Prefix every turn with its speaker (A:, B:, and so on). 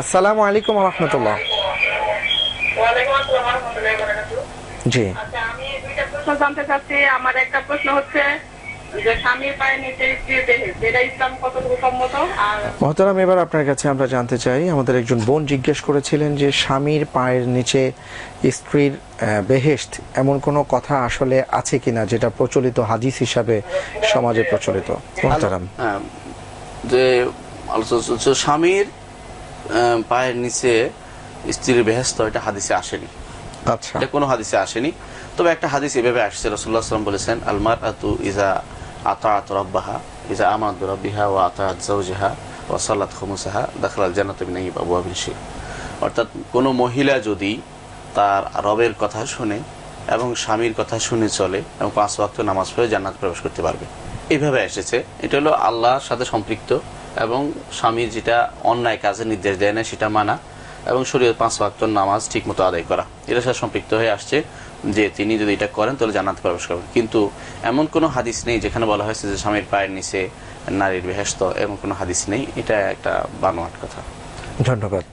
A: আসসালামু আলাইকুম রহমতুল্লাহ।
B: ওয়ালাইকুম আসসালাম রহমতুল্লাহি ওয়া বারাকাতুহু।
A: জি।
B: আচ্ছা আমি দুইটা প্রশ্ন জানতে চাচ্ছি। আমার একটা প্রশ্ন হচ্ছে যে স্বামীর পায়ের নিচে স্ত্রীর দেহে যেটা ইসলাম কতটুকু সম্মত? আর
A: মহতারাম এবার আপনার কাছে আমরা জানতে চাই আমাদের একজন বোন জিজ্ঞেস করেছিলেন যে স্বামীর পায়ের নিচে স্ত্রীর বেহেশত এমন কোনো কথা আসলে আছে কিনা যেটা প্রচলিত হাদিস হিসাবে সমাজে প্রচলিত? মহতারাম।
C: হ্যাঁ, যে আলোচনা স্বামীর পায়ের নিচে স্ত্রীর বেহেস্ত এটা হাদিসে আসেনি।
A: আচ্ছা।
C: এটা কোনো হাদিসে আসেনি। তবে একটা হাদিস এভাবে আসছে রসুল্লাহ সাল্লাম বলেছেন আলমার আতু ইজা আতাআত রব্বাহা ইজা আমাদ রব্বিহা ও আতাআত জাওজিহা ও সাল্লাত খুমুসাহা দাখলাল জান্নাত আইয়িব আবওয়াবিন শির। অর্থাৎ কোনো মহিলা যদি তার রবের কথা শুনে এবং স্বামীর কথা শুনে চলে এবং পাঁচ ওয়াক্ত নামাজ পড়ে জান্নাত প্রবেশ করতে পারবে। এইভাবে এসেছে। এটা হলো আল্লাহর সাথে সম্পৃক্ত এবং স্বামীর যেটা অন্যায় কাজে নির্দেশ দেয় না, সেটা মানা এবং শরীর পাঁচ ওয়াক্ত নামাজ ঠিক মতো আদায় করা। এটা সাথে সম্পৃক্ত হয়ে আসছে যে তিনি যদি এটা করেন, তাহলে জানাতে প্রবেশ করবেন। কিন্তু এমন কোনো হাদিস নেই যেখানে বলা হয়েছে যে স্বামীর পায়ের নিচে নারীর বেহেস্ত এমন কোনো হাদিস নেই। এটা একটা বানোয়াট কথা।
A: ধন্যবাদ।